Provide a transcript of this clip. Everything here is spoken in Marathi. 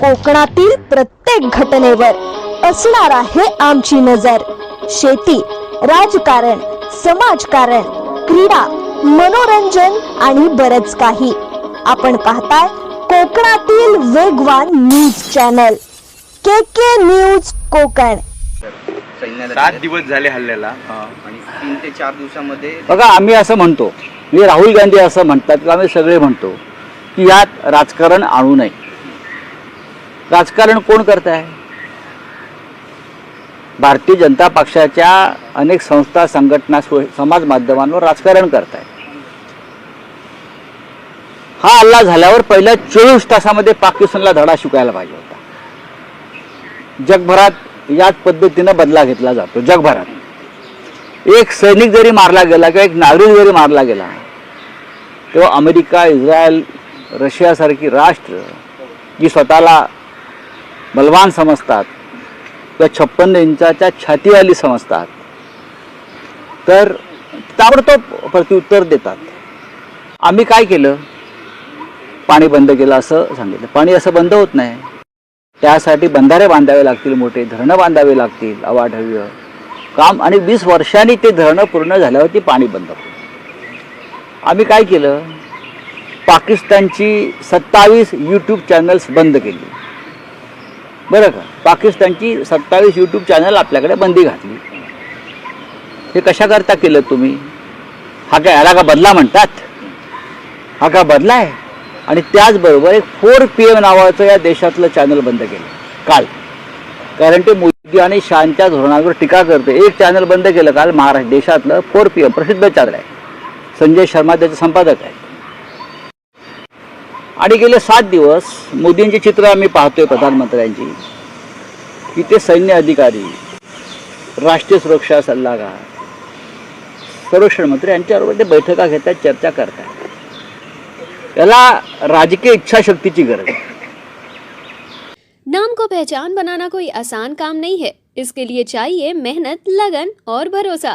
कोकणातील प्रत्येक घटनेवर असणार आहे आमची नजर. शेती राजकारण समाजकारण क्रीडा मनोरंजन आणि बरच काही. आपण पाहताय कोकणातील वेगवान news channel. K K news Kokan. सैन्याला सात. दिवस झाले हल्ल्याला आणि तीन ते चार दिवसामध्ये बघा आम्ही असं म्हणतो म्हणजे राहुल गांधी असं म्हणतात किंवा आम्ही सगळे म्हणतो की यात राजकारण आणू नये. राजकारण कोण करत आहे भारतीय जनता पक्षाच्या अनेक संस्था संघटना समाज माध्यमांवर राजकारण करत आहे हा हल्ला झाल्यावर पहिल्या चोवीस तासामध्ये पाकिस्तानला धडा शिकायला पाहिजे होता. जगभरात याच पद्धतीनं बदला घेतला जातो जगभरात. एक सैनिक जरी मारला गेला किंवा एक नागरिक जरी मारला गेला तेव्हा अमेरिका इस्रायल रशियासारखी राष्ट्र जी स्वतःला बलवान समजतात. किंवा छप्पन्न इंचाच्या छातीवाली समजतात. तर ताबडतोब प्रत्युत्तर देतात. आम्ही काय केलं? पाणी बंद केलं असं सांगितलं. पाणी असं बंद होत नाही. त्यासाठी बंधारे बांधावे लागतील मोठे धरणं बांधावे लागतील अवाढव्य काम. आणि वीस वर्षांनी ते धरणं पूर्ण झाल्यावरती पाणी बंद होतं. आम्ही काय केलं? पाकिस्तानची सत्तावीस यूट्यूब चॅनल्स बंद केली. बरं का? पाकिस्तानची सत्तावीस यूट्यूब चॅनल आपल्याकडे बंदी घातली. हे कशाकरता केलं तुम्ही? हा काय याला का बदला म्हणतात? हा का बदला आहे? आणि त्याचबरोबर एक फोर पी एम नावाचं या देशातलं चॅनल बंद केलं. काल. कारण ते मोदी आणि शांच्या धोरणावर टीका करते एक चॅनल बंद केलं काल महाराष्ट्र देशातलं फोर पी एम प्रसिद्ध चॅनल आहे. संजय शर्मा त्याचे संपादक आहेत. आणि गेले सात दिवस मोदींची चित्र आम्ही पाहतोय प्रधानमंत्र्यांची. की ते सैन्य अधिकारी, राष्ट्रीय सुरक्षा सल्लागार, संरक्षण मंत्री यांच्याबरोबर ते बैठका घेतात, चर्चा करतात. याला राजकीय इच्छाशक्तीची गरज आहे. नाम को पहचान बनाना कोई आसान काम नहीं है। इसके लिए चाहिए मेहनत, लगन और भरोसा।